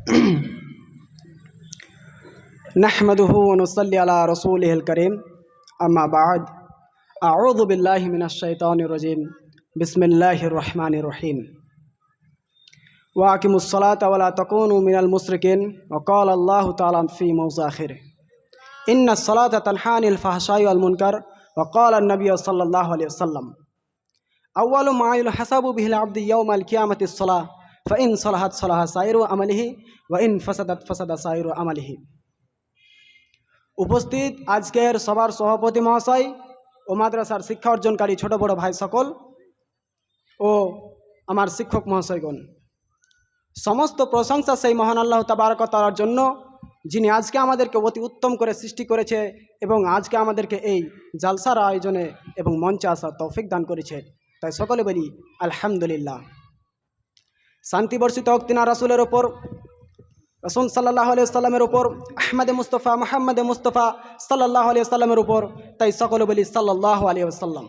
نحمده ونصلي على رسوله الكريم. أما بعد أعوذ بالله من الشيطان الرجيم. بسم الله الرحمن الرحيم. وأقيموا الصلاة ولا تكونوا من المشركين. وقال الله تعالى في موضع آخره. إن الصلاة تنهى عن الفحشاء والمنكر. وقال النبي صلى الله عليه وسلم أول ما يحسب به العبد يوم القيامة الصلاة. ফাইন সলাহাত সলাহা সাইরু আমালিহি ওয়াইন ফসাদাত ফসাদা সাইরু আমলিহি উপস্থিত আজকের সবার সভাপতি মহাশয় ও মাদ্রাসার শিক্ষা অর্জনকারী ছোট বড় ভাই সকল ও আমার শিক্ষক মহাশয়গণ, সমস্ত প্রশংসা সেই মহান আল্লাহ তাবারকতার জন্য, যিনি আজকে আমাদেরকে অতি উত্তম করে সৃষ্টি করেছে এবং আজকে আমাদেরকে এই জালসার আয়োজনে এবং মঞ্চে আসার তৌফিক দান করেছে। তাই সকলে বলি, আলহামদুলিল্লাহ। শান্তি বর্ষিত হক্তিনা রাসুলের ওপর রসুল সাল্লাহ আলিয়াল্লামের উপর, আহমদে মুস্তফা, মোহাম্মদে মুস্তফা সাল্লাহ আলিয়াল্লামের উপর, তাই সকলে বলি সাল্লাহ আলিয়াল্লাম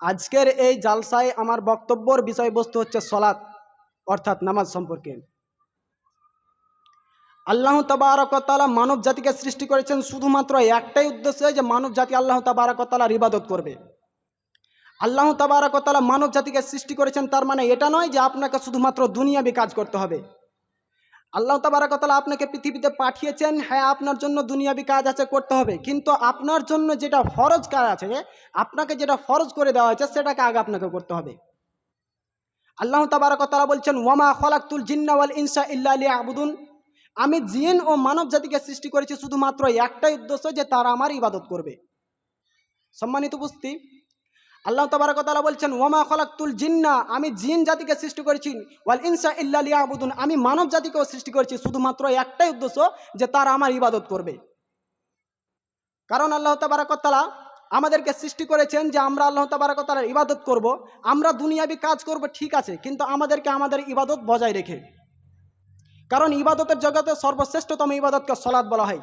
আজকের এই জালসায় আমার বক্তব্যর বিষয়বস্তু হচ্ছে সলাৎ, অর্থাৎ নামাজ সম্পর্কে। আল্লাহ তাবারকতালা মানব জাতিকে সৃষ্টি করেছেন শুধুমাত্র একটাই উদ্দেশ্যে যে মানব জাতি আল্লাহ তাবারকতালার ইবাদত করবে। আল্লাহ তাবারকতালা মানব জাতিকে সৃষ্টি করেছেন, তার মানে এটা নয় যে আপনাকে শুধুমাত্র দুনিয়াবি কাজ করতে হবে। আল্লাহ তাবারাকতালা আপনাকে পৃথিবীতে পাঠিয়েছেন হ্যাঁ আপনার জন্য দুনিয়াবি কাজ আছে, করতে হবে। কিন্তু আপনার জন্য যেটা ফরজ কাজ আছে, আপনাকে যেটা ফরজ করে দেওয়া হয়েছে, সেটাকে আগে আপনাকে করতে হবে। আল্লাহ তাবারাকতালা বলছেন, ওয়ামা খলাকুল জিন্নাওয়াল ইনসা ইল্লা আলী আবুদুন আমি জিন ও মানব জাতিকে সৃষ্টি করেছি শুধুমাত্র একটাই উদ্দেশ্য যে তারা আমার ইবাদত করবে। সম্মানিত উপস্থিতি আল্লাহ তাবারকতালা বলছেন ওমা খলাকুল জিন্না আমি জিন জাতিকে সৃষ্টি করেছি, ওয়াল ইনসা ইল্লা লিয়াবুদুন আমি মানব জাতিকেও সৃষ্টি করেছি, শুধুমাত্র একটাই উদ্দেশ্য যে তারা আমার ইবাদত করবে। কারণ আল্লাহ তাবারকতালা আমাদেরকে সৃষ্টি করেছেন যে আমরা আল্লাহ তাবারকতালার ইবাদত করব, আমরা দুনিয়াবি কাজ করব, ঠিক আছে, কিন্তু আমাদেরকে আমাদের ইবাদত বজায় রেখে। কারণ ইবাদতের জগতে সর্বশ্রেষ্ঠতম ইবাদতকে সলাদ বলা হয়,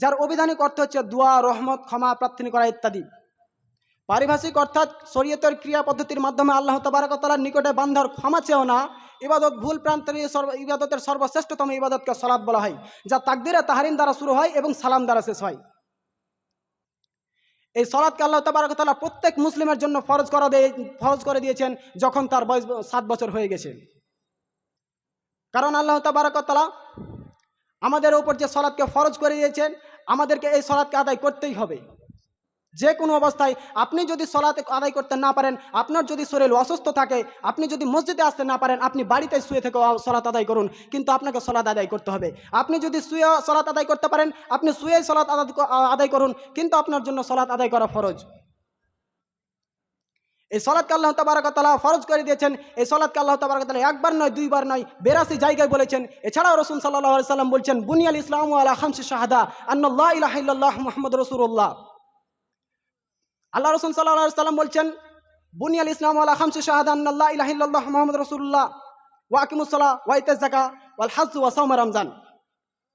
যার অভিধানিক অর্থ হচ্ছে দোয়া, রহমত, ক্ষমা, প্রার্থনা করা ইত্যাদি। পারিভাষিক অর্থাৎ শরীয়তের ক্রিয়া পদ্ধতির মাধ্যমে আল্লাহ তবারকতালার নিকটে বান্ধার ক্ষমা চেয়েও না, ইবাদত ভুল প্রান্তের সর্ব ইবাদতের সর্বশ্রেষ্ঠতম ইবাদতকে সলাদ বলা হয়, যা তাকদিরে তাহারিন দ্বারা শুরু হয় এবং সালাম দ্বারা শেষ হয়। এই সলাদকে আল্লাহ তবারকতালা প্রত্যেক মুসলিমের জন্য ফরজ করা দিয়ে ফরজ করে দিয়েছেন যখন তার বয়স সাত বছর হয়ে গেছে। কারণ আল্লাহ তবারকতালা আমাদের উপর যে সলাদকে ফরজ করে দিয়েছেন, আমাদেরকে এই সলাদকে আদায় করতেই হবে। যে কোনো অবস্থায় আপনি যদি সলাতে আদায় করতে না পারেন, আপনার যদি শরীর অসুস্থ থাকে, আপনি যদি মসজিদে আসতে না পারেন, আপনি বাড়িতে শুয়ে থেকে সলাত আদায় করুন, কিন্তু আপনাকে সলাত আদায় করতে হবে। আপনি যদি শুয়ে সলাত আদায় করতে পারেন, আপনি শুয়ে সলাত আদায় করুন, কিন্তু আপনার জন্য সলাত আদায় করা ফরজ। এই সলাৎকে আল্লাহ তাবারকতালা ফরজ করে দিয়েছেন। এই সলাৎকে আল্লাহ তাবারকতালা একবার নয়, দুইবার নয় বেরাসি জায়গায় বলেছেন। এছাড়াও রসুল সাল্লাহ সাল্লাম বলছেন, বুনিয়াল ইসলাম আল্লাহ হামসি শাহাদা আন্নাল্লাহ ইলাহ মোহাম্মদ রসুল্লাহ আল্লাহ রসুল সাল্লাহ সাল্লাম বলছেন, বুনিয়াল ইসলাম আল্লাহ হামসি শাহাদান আল্লাহ ইলাহিল্লাহ মোহাম্মদ রসুল্লাহ ওয়াকিমুসল্লাহ ওয়াইতে জাকা ওয়াল হাজু ওয়াসাউমা রমজান।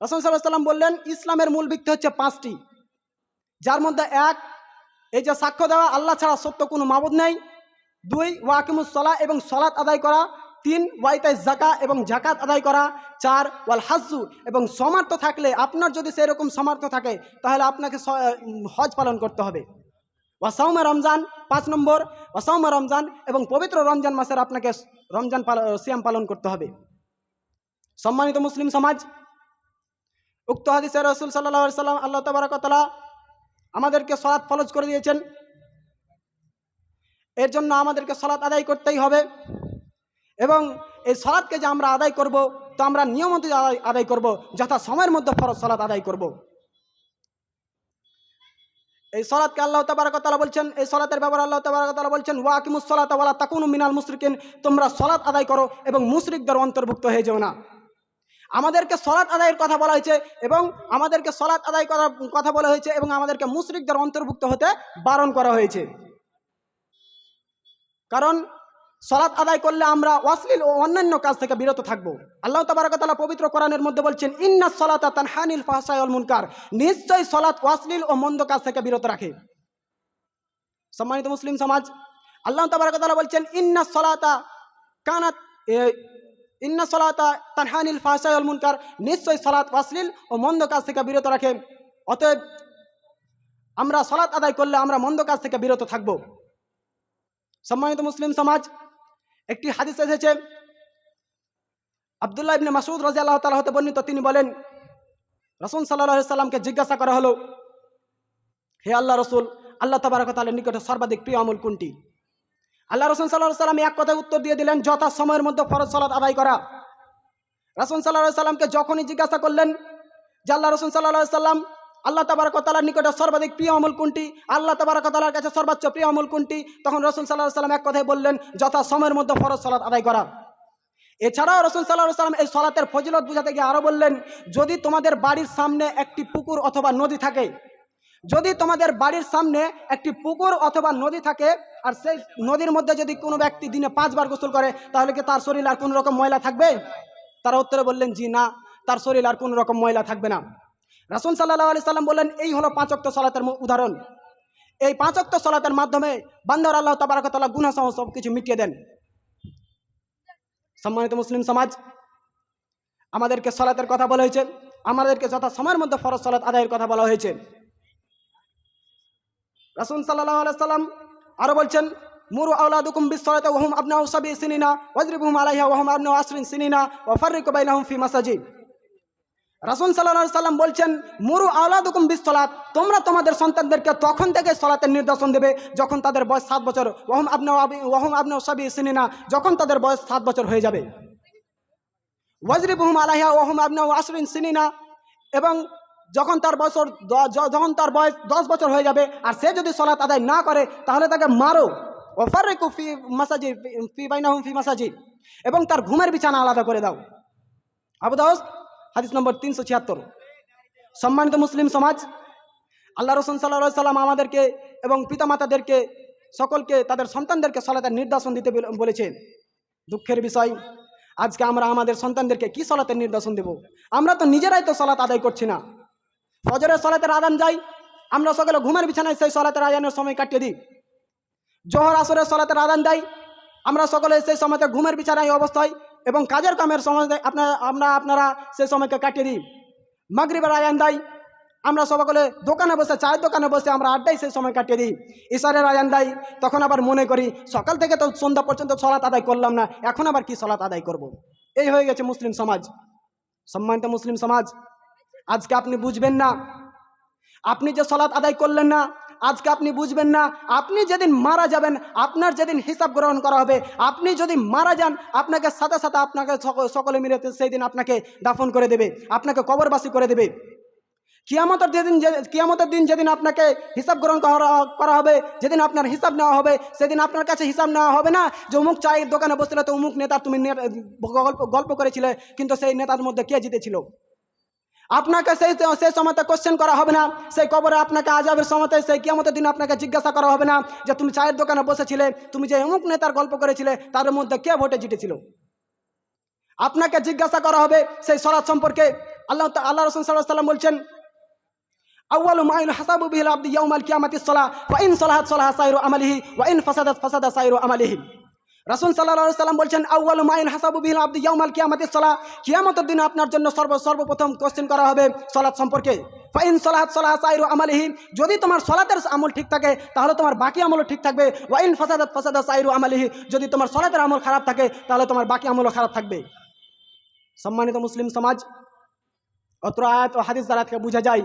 রসুল সাল্লাহ সাল্লাম বললেন, ইসলামের মূল ভিত্তি হচ্ছে পাঁচটি। যার মধ্যে এক, এই যে সাক্ষ্য দেওয়া, আল্লাহ ছাড়া সত্য কোনো মাবুদ নেই। দুই ওয়াকিমুসলা এবং সলাৎ আদায় করা। তিন ওয়াইতাই জাকা এবং জাকাত আদায় করা। চার, ওয়াল হাজু এবং সমর্থ থাকলে আপনার যদি সেরকম সমর্থ থাকে, তাহলে আপনাকে হজ পালন করতে হবে। ওয়াসাউমা রমজান, পাঁচ নম্বর, ওয়াসাউমা রমজান এবং পবিত্র রমজান মাসের আপনাকে রমজান সিয়াম পালন করতে হবে। সম্মানিত মুসলিম সমাজ, উক্ত হাদিসের রসুল সাল্লাহ সাল্লাম আল্লাহ তবরকতলা আমাদেরকে সলাৎ ফলজ করে দিয়েছেন। এর জন্য আমাদেরকে সলাৎ আদায় করতেই হবে এবং এই সলাৎকে যে আমরা আদায় করব, তো আমরা নিয়মিত আদায় করব, যথা সময়ের মধ্যে ফরজ সলাৎ আদায় করব। এই সলাদকে আল্লাহ তাবারকতালা বলছেন, এই সলাতের ব্যাপারে আল্লাহ তাবারকতালা বলছেন, ওয়াকিমুস সলাত ওয়ালা তাকুন মিনাল মুশরিকিন তোমরা সলাৎ আদায় করো এবং মুশরিকদের অন্তর্ভুক্ত হয়ে যেও না। আমাদেরকে সলাৎ আদায়ের কথা বলা হয়েছে এবং আমাদেরকে সলাৎ আদায় করার কথা বলা হয়েছে এবং আমাদেরকে মুশরিকদের অন্তর্ভুক্ত হতে বারণ করা হয়েছে। কারণ সলাৎ আদায় করলে আমরা ওয়াসলিল ও অন্যান্য কাজ থেকে বিরত থাকব। আল্লাহ তাবারকতালা পবিত্র কোরআনের মধ্যে বলছেন, ইন্না সলাতা তানহানিল ফাহসায়ল মুনকার। নিশ্চয়ই সলাৎ ওয়াসলিল ও মন্দ কাজ থেকে বিরত রাখে। সম্মানিত মুসলিম সমাজ, আল্লাহ তাবারকতালা বলছেন, ইন্না সলাতা কানাত ইন্না সলাতা তানহানিল ফাহসায়ল মুনকার। নিশ্চয়ই সলাৎ অশ্লীল ও মন্দ কাজ থেকে বিরত রাখে। অতএব আমরা সলাৎ আদায় করলে আমরা মন্দ কাজ থেকে বিরত থাকব। সম্মানিত মুসলিম সমাজ একটি হাদিস এসেছে, আবদুল্লাহ ইবনে মাসুদ রাজি আল্লাহ তালা হতে বর্ণিত, তিনি বলেন, রসুল সাল্লাহ সাল্লামকে জিজ্ঞাসা করা হলো, হে আল্লাহ রসুল, আল্লাহ তবারক তালের নিকটে সর্বাধিক প্রিয় আমল কোনটি? আল্লাহ রসুল সাল্লাহ সাল্লাম এক কথায় উত্তর দিয়ে দিলেন, যথা সময়ের মধ্যে ফরজ সালাত আদায় করা। রসুল সাল্লাহ সাল্লামকে যখনই জিজ্ঞাসা করলেন, যে আল্লাহ রসুল সাল্লাহ সাল্লাম আল্লাহ তাবারকতালার নিকটে সর্বাধিক প্রিয় আমল কোনটি? আল্লাহ তাবারকতালার কাছে সর্বোচ্চ প্রিয় আমল কোনটি? তখন রসুল সাল্লাহ সাল্লাম এক কথায় বললেন, যথা সময়ের মধ্যে ফরজ সালাত আদায় করা। এছাড়াও রসুল সাল্লাহ সাল্লাম এই সলাতের ফজিলত বুঝাতে গিয়ে আরও বললেন, যদি তোমাদের বাড়ির সামনে একটি পুকুর অথবা নদী থাকে, যদি তোমাদের বাড়ির সামনে একটি পুকুর অথবা নদী থাকে, আর সেই নদীর মধ্যে যদি কোনো ব্যক্তি দিনে পাঁচবার গোসল করে, তাহলে কি তার শরীর আর কোনো রকম ময়লা থাকবে? তারা উত্তরে বললেন, জি না, তার শরীর আর কোনো রকম ময়লা থাকবে না। রাসুল সাল্লাহ আলি সাল্লাম বললেন, এই হলো পাঁচক্ত সলাতের উদাহরণ। এই পাঁচক্ত সলাতের মাধ্যমে বান্দর আল্লাহ তাবারকতাল্লাহ গুনাসহ সব কিছু মিটিয়ে দেন। সম্মানিত মুসলিম সমাজ, আমাদেরকে সলাতের কথা বলা হয়েছে। আমাদেরকে যথা সময়ের মধ্যে ফরজ সলাত আদায়ের কথা বলা হয়েছে। রাসুল সাল্লাহ সাল্লাম আরও বলছেন, মুরু আউলাদুকুম বিসলাতে ওহুম আবনাউ সাবি সিনিনা, ওয়াজরিবুহুম আলাইহা ওহুম আবনাউ আসরিন সিনিনা, ওয়া ফাররিকু বাইনাহুম ফি মাসাজিদ। রাসুল সাল্লাহ সাল্লাম বলছেন, মুরু আউলাদুকুম বিসলাত তোমরা তোমাদের সন্তানদেরকে তখন থেকে সলাতের নির্দেশন দেবে যখন তাদের বয়স সাত বছর। ওহম আবনাউ আবি ওহম আবনাউ সাবি সিনিনা, যখন তাদের বয়স সাত বছর হয়ে যাবে। ওয়াজরিবুহুম আলাইহা ওহম আবনাউ আসরিন সিনিনা। এবং যখন তার বছর যখন তার বয়স দশ বছর হয়ে যাবে, আর সে যদি সলাত আদায় না করে, তাহলে তাকে মারো। ওফারেকু ফি মাসাজি ফি বাইনাহুম ফি মাসাজি এবং তার ঘুমের বিছানা আলাদা করে দাও। আবুদাউস হাদিস নম্বর তিনশো ছিয়াত্তর। সম্মানিত মুসলিম সমাজ, আল্লাহ রসুল সাল্লা সাল্লাম আমাদেরকে এবং পিতামাতাদেরকে সকলকে, তাদের সন্তানদেরকে সলাতের নির্দেশন দিতে বলে- বলেছে। দুঃখের বিষয়, আজকে আমরা আমাদের সন্তানদেরকে কি সলাতের নির্দেশন দেব? আমরা তো নিজেরাই তো সলাত আদায় করছি না। ফজরের সলাতের আদান যাই, আমরা সকলে ঘুমের বিছানায় সেই সলাতের আদানের সময় কাটিয়ে দিই। জোহর আসরের সলাতের আদান দেয় আমরা সকলে সেই সময়তে ঘুমের বিছানায় অবস্থায় এবং কাজের কামের সময় আপনার, আমরা আপনারা সেই সময়কে কাটিয়ে দিই। মাগরিবের দেয়। আমরা সকলে দোকানে বসে, চায়ের দোকানে বসে আমরা আড্ডায় সেই সময় কাটিয়ে দিই। ঈশ্বরের আয়ান দেয়। তখন আবার মনে করি, সকাল থেকে তো সন্ধ্যা পর্যন্ত সলাত আদায় করলাম না, এখন আবার কি সলাত আদায় করব। এই হয়ে গেছে মুসলিম সমাজ। সম্মানিত মুসলিম সমাজ, আজকে আপনি বুঝবেন না। আপনি যে সলাৎ আদায় করলেন না আজকে আপনি বুঝবেন না, আপনি যেদিন মারা যাবেন, আপনার যেদিন হিসাব গ্রহণ করা হবে, আপনি যদি মারা যান, আপনাকে সাথে সাথে আপনাকে সক- সকলে মিলে সেই দিন আপনাকে দাফন করে দেবে, আপনাকে কবরবাসী করে দেবে। কিয়ামতের যেদিন কিয়ামতের দিন যেদিন আপনাকে হিসাব গ্রহণ করা হবে, যেদিন আপনার হিসাব নেওয়া হবে, সেদিন আপনার কাছে হিসাব নেওয়া হবে না যে অমুক চায়ের দোকানে বসছিলে, তো অমুক নেতা তুমি গল্প গল্প করেছিলে, কিন্তু সেই নেতার মধ্যে কে জিতেছিল? আপনাকে সেই সেই সময়তে কোশ্চেন করা হবে না। সেই কবরে আপনাকে আজাবের সময়তে, সেই কিয়ামতের দিন আপনাকে জিজ্ঞাসা করা হবে না যে তুমি চায়ের দোকানে বসেছিলে, তুমি যে অমুক নেতার গল্প করেছিলে তার মধ্যে কে ভোটে জিতেছিল? আপনাকে জিজ্ঞাসা করা হবে সেই সলাৎ সম্পর্কে। আল্লাহ আল্লাহ রসুল সাল্লাহ সাল্লাম বলছেন আউ্বালু মাইল হাসাবু বিহিল আব্দি ইয়াউমাল কিয়ামাতিস সালাহ ওয়া ইন সালাহাত সালাহা সাইরু আমালিহি, ওয়া ইন ফাসাদাত ফাসাদা সাইরু আমালিহি। রাসুল সাল্লাহ সাল্লাম বলছেন আউ্বালু মাইন হাসাবু বিহিল আব্দি ইয়াউমাল কিয়ামাতিস সালাহ। কিয়ামতের দিন আপনার জন্য সর্ব, সর্বপ্রথম কোশ্চেন করা হবে সলাৎ সম্পর্কে। ফাইন সলাহাত সলাহা সাইরু আমালিহি। যদি তোমার সলাতের আমল ঠিক থাকে, তাহলে তোমার বাকি আমলও ঠিক থাকবে। ওয়াইন ফাসাদাত ফাসাদা সাইরু আমালিহি। যদি তোমার সলাতের আমল খারাপ থাকে, তাহলে তোমার বাকি আমলও খারাপ থাকবে। সম্মানিত মুসলিম সমাজ, অত্র আয়াত ও হাদিস দ্বারা বোঝা যায়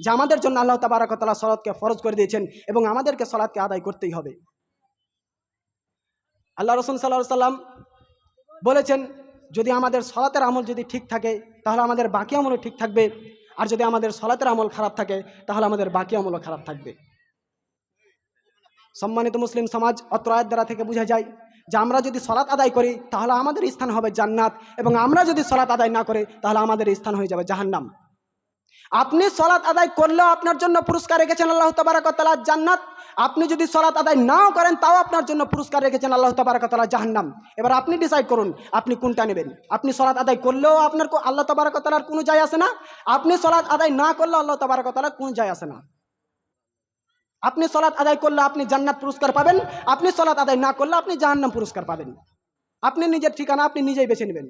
যে আমাদের জন্য আল্লাহ তাবারাকতালা সলাদকে ফরজ করে দিয়েছেন এবং আমাদেরকে সলাৎকে আদায় করতেই হবে। আল্লাহ রসুল সাল্লাহ সাল্লাম বলেছেন, যদি আমাদের সলাতের আমল যদি ঠিক থাকে, তাহলে আমাদের বাকি আমলও ঠিক থাকবে। আর যদি আমাদের সলাতের আমল খারাপ থাকে, তাহলে আমাদের বাকি আমলও খারাপ থাকবে। সম্মানিত মুসলিম সমাজ, অত্র আয়াত দ্বারা থেকে বোঝা যায় যে আমরা যদি সলাৎ আদায় করি, তাহলে আমাদের স্থান হবে জান্নাত, এবং আমরা যদি সলাৎ আদায় না করি, তাহলে আমাদের স্থান হয়ে যাবে জাহান্নাম। আপনি সলাৎ আদায় করলেও আপনার জন্য পুরস্কার রেখেছেন আল্লাহ তাবারাকতালা জান্নাত। আপনি যদি সলাৎ আদায় নাও করেন, তাও আপনার জন্য পুরস্কার রেখেছেন আল্লাহ তাবারাকতালা জাহান্নাম। এবার আপনি ডিসাইড করুন, আপনি কোনটা নেবেন? আপনি সলাৎ আদায় করলেও আপনার আল্লাহ তাবারাকতালার কোনো যায় আসে না। আপনি সলাৎ আদায় না করলেও আল্লাহ তাবারাকতালার কোনো যায় আসে না। আপনি সলাৎ আদায় করলে আপনি জান্নাত পুরস্কার পাবেন। আপনি সলাৎ আদায় না করলে আপনি জাহান্নাম পুরস্কার পাবেন। আপনি নিজের ঠিকানা আপনি নিজেই বেছে নেবেন।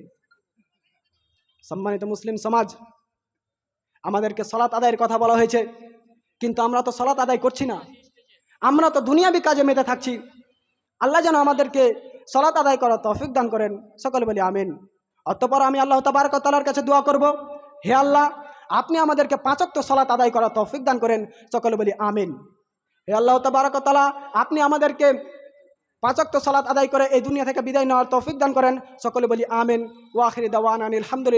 সম্মানিত মুসলিম সমাজ আমাদেরকে সলাৎ আদায়ের কথা বলা হয়েছে। কিন্তু আমরা তো সলাৎ আদায় করছি না। আমরা তো দুনিয়াবি কাজে মেতে থাকছি। আল্লাহ যেন আমাদেরকে সলাৎ আদায় করার তৌফিক দান করেন। সকলে বলি আমিন। অতপর আমি আল্লাহ তাবারকতালার কাছে দোয়া করব। হে আল্লাহ, আপনি আমাদেরকে পাঁচক্ত সলাৎ আদায় করার তৌফিক দান করেন। সকলে বলি আমিন। হে আল্লাহ তাবারকতালা আপনি আমাদেরকে পাঁচক্ত সালাত আদায় করে এই দুনিয়া থেকে বিদায় নেওয়ার তৌফিক দান করেন। সকলে বলি আমিন। ওয়াখির দাওয়ান আলহামদুলিল্লাহ